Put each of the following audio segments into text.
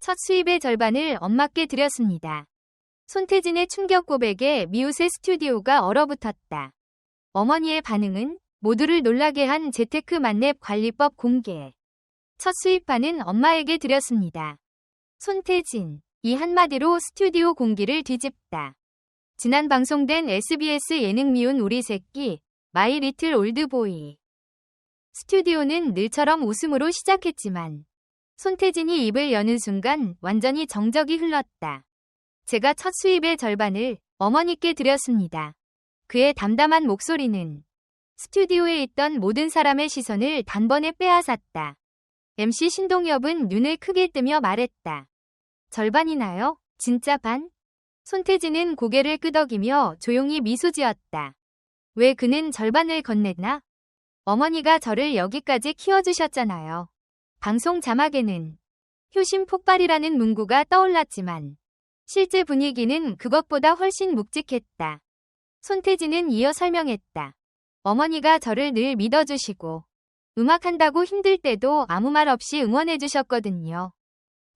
첫 수입의 절반을 엄마께 드렸습니다. 손태진의 충격 고백에 미우새 스튜디오가 얼어붙었다. 어머니의 반응은 모두를 놀라게 한 재테크 만렙 관리법 공개. 첫 수입반은 엄마에게 드렸습니다. 손태진, 이 한마디로 스튜디오 공기를 뒤집다. 지난 방송된 SBS 예능 미운 우리 새끼, 마이 리틀 올드보이. 스튜디오는 늘처럼 웃음으로 시작했지만 손태진이 입을 여는 순간 완전히 정적이 흘렀다. 제가 첫 수입의 절반을 어머니께 드렸습니다. 그의 담담한 목소리는 스튜디오에 있던 모든 사람의 시선을 단번에 빼앗았다. MC 신동엽은 눈을 크게 뜨며 말했다. 절반이나요? 진짜 반? 손태진은 고개를 끄덕이며 조용히 미소 지었다. 왜 그는 절반을 건넸나? 어머니가 저를 여기까지 키워주셨잖아요. 방송 자막에는 효심 폭발이라는 문구가 떠올랐지만 실제 분위기는 그것보다 훨씬 묵직했다. 손태진은 이어 설명했다. 어머니가 저를 늘 믿어주시고 음악한다고 힘들 때도 아무 말 없이 응원해주셨거든요.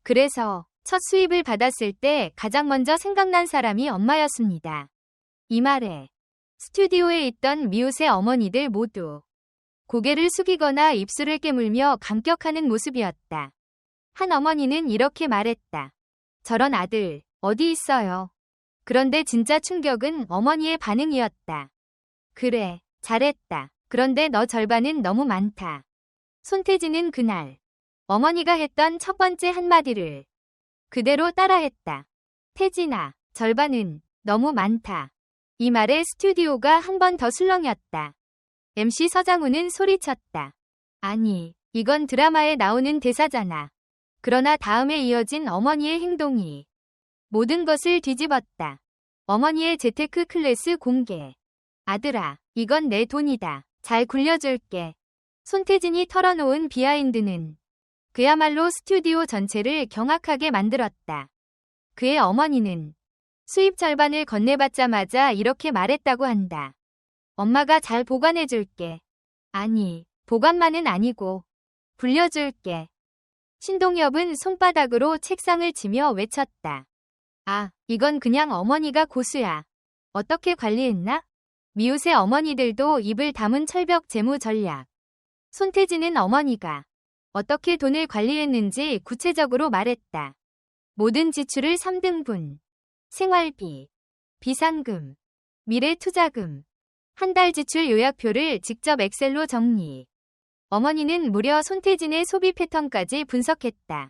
그래서 첫 수입을 받았을 때 가장 먼저 생각난 사람이 엄마였습니다. 이 말에 스튜디오에 있던 미우새 어머니들 모두 고개를 숙이거나 입술을 깨물며 감격하는 모습이었다. 한 어머니는 이렇게 말했다. 저런 아들, 어디 있어요? 그런데 진짜 충격은 어머니의 반응이었다. 그래, 잘했다. 그런데 너 절반은 너무 많다. 손태진은 그날 어머니가 했던 첫 번째 한마디를 그대로 따라했다. 태진아, 절반은 너무 많다. 이 말에 스튜디오가 한 번 더 술렁였다. MC 서장훈은 소리쳤다. 아니, 이건 드라마에 나오는 대사잖아. 그러나 다음에 이어진 어머니의 행동이 모든 것을 뒤집었다. 어머니의 재테크 클래스 공개. 아들아, 이건 내 돈이다. 잘 굴려줄게. 손태진이 털어놓은 비하인드는 그야말로 스튜디오 전체를 경악하게 만들었다. 그의 어머니는 수입 절반을 건네받자마자 이렇게 말했다고 한다. 엄마가 잘 보관해줄게. 아니, 보관만은 아니고 불려줄게. 신동엽은 손바닥으로 책상을 치며 외쳤다. 아, 이건 그냥 어머니가 고수야. 어떻게 관리했나? 미우새 어머니들도 입을 다문 철벽 재무 전략. 손태진은 어머니가 어떻게 돈을 관리했는지 구체적으로 말했다. 모든 지출을 3등분. 생활비, 비상금, 미래 투자금, 한 달 지출 요약표를 직접 엑셀로 정리. 어머니는 무려 손태진의 소비 패턴까지 분석했다.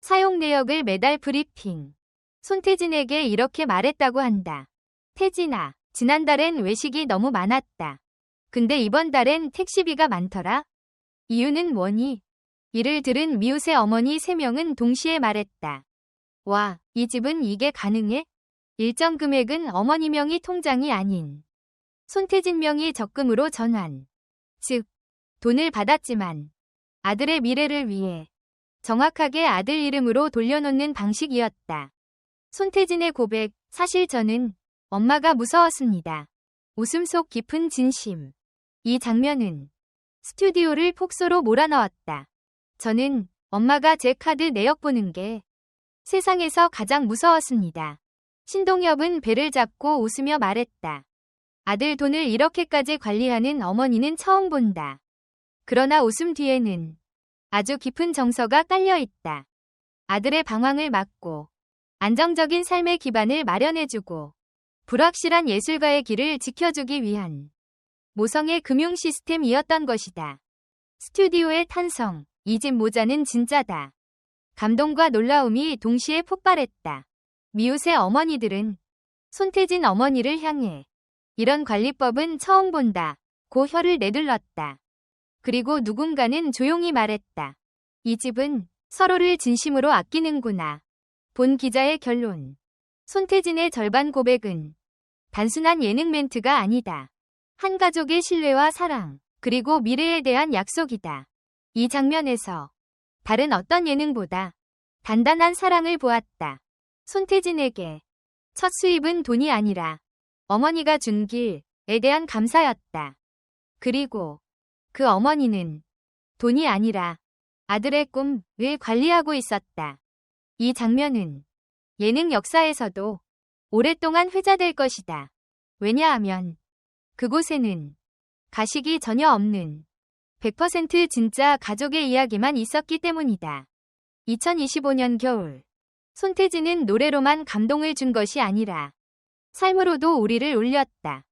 사용 내역을 매달 브리핑. 손태진에게 이렇게 말했다고 한다. 태진아, 지난달엔 외식이 너무 많았다. 근데 이번 달엔 택시비가 많더라. 이유는 뭐니? 이를 들은 미우새 어머니 3명은 동시에 말했다. 와, 이 집은 이게 가능해? 일정 금액은 어머니 명의 통장이 아닌 손태진 명의 적금으로 전환. 즉, 돈을 받았지만 아들의 미래를 위해 정확하게 아들 이름으로 돌려놓는 방식이었다. 손태진의 고백, 사실 저는 엄마가 무서웠습니다. 웃음 속 깊은 진심. 이 장면은 스튜디오를 폭소로 몰아넣었다. 저는 엄마가 제 카드 내역 보는 게 세상에서 가장 무서웠습니다. 신동엽은 배를 잡고 웃으며 말했다. 아들 돈을 이렇게까지 관리하는 어머니는 처음 본다. 그러나 웃음 뒤에는 아주 깊은 정서가 깔려 있다. 아들의 방황을 막고 안정적인 삶의 기반을 마련해주고 불확실한 예술가의 길을 지켜주기 위한 모성의 금융 시스템이었던 것이다. 스튜디오의 탄성, 이 집 모자는 진짜다. 감동과 놀라움이 동시에 폭발했다. 미우새 어머니들은 손태진 어머니를 향해 이런 관리법은 처음 본다. 고 혀를 내둘렀다. 그리고 누군가는 조용히 말했다. 이 집은 서로를 진심으로 아끼는구나. 본 기자의 결론. 손태진의 절반 고백은 단순한 예능 멘트가 아니다. 한 가족의 신뢰와 사랑, 그리고 미래에 대한 약속이다. 이 장면에서 다른 어떤 예능보다 단단한 사랑을 보았다. 손태진에게 첫 수입은 돈이 아니라 어머니가 준 길에 대한 감사였다. 그리고 그 어머니는 돈이 아니라 아들의 꿈을 관리하고 있었다. 이 장면은 예능 역사에서도 오랫동안 회자될 것이다. 왜냐하면 그곳에는 가식이 전혀 없는 100% 진짜 가족의 이야기만 있었기 때문이다. 2025년 겨울 손태진은 노래로만 감동을 준 것이 아니라 삶으로도 우리를 울렸다.